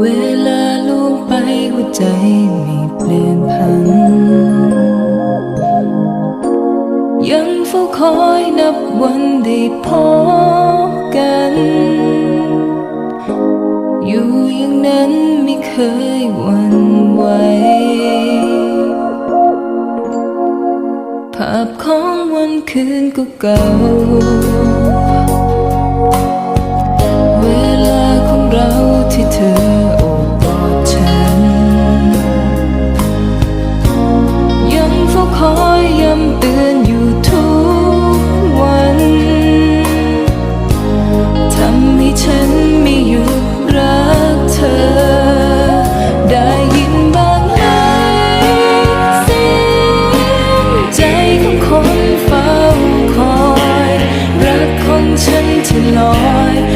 เวลาล่วงไปหัวใจไม่เปลี่ยนพัน ยังเฝ้าคอยนับวันไดพบกัน อยู่อย่างนั้นไม่เคยหวั่นไหวภาพของวันคืนก็เก่า to Lord.